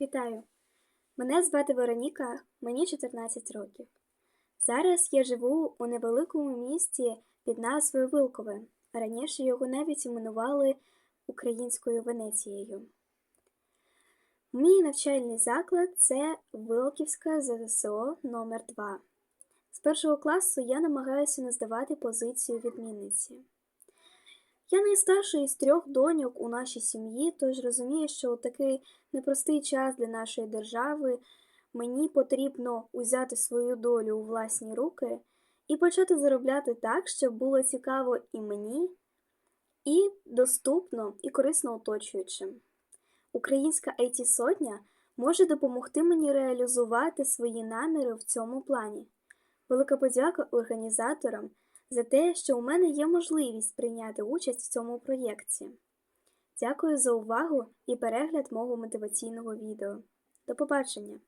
Вітаю! Мене звати Вероніка, мені 14 років. Зараз я живу у невеликому місті під назвою Вилкове. Раніше його навіть іменували Українською Венецією. Мій навчальний заклад це Вилківська ЗСО номер 2 З першого класу я намагаюся не здавати позицію відмінниці. Я найстарша із трьох доньок у нашій сім'ї, тож розумію, що у такий непростий час для нашої держави мені потрібно узяти свою долю у власні руки і почати заробляти так, щоб було цікаво і мені, і доступно, і корисно оточуючим. Українська it сотня може допомогти мені реалізувати свої наміри в цьому плані. Велика подяка організаторам за те, що у мене є можливість прийняти участь в цьому проєкті. Дякую за увагу і перегляд мого мотиваційного відео. До побачення!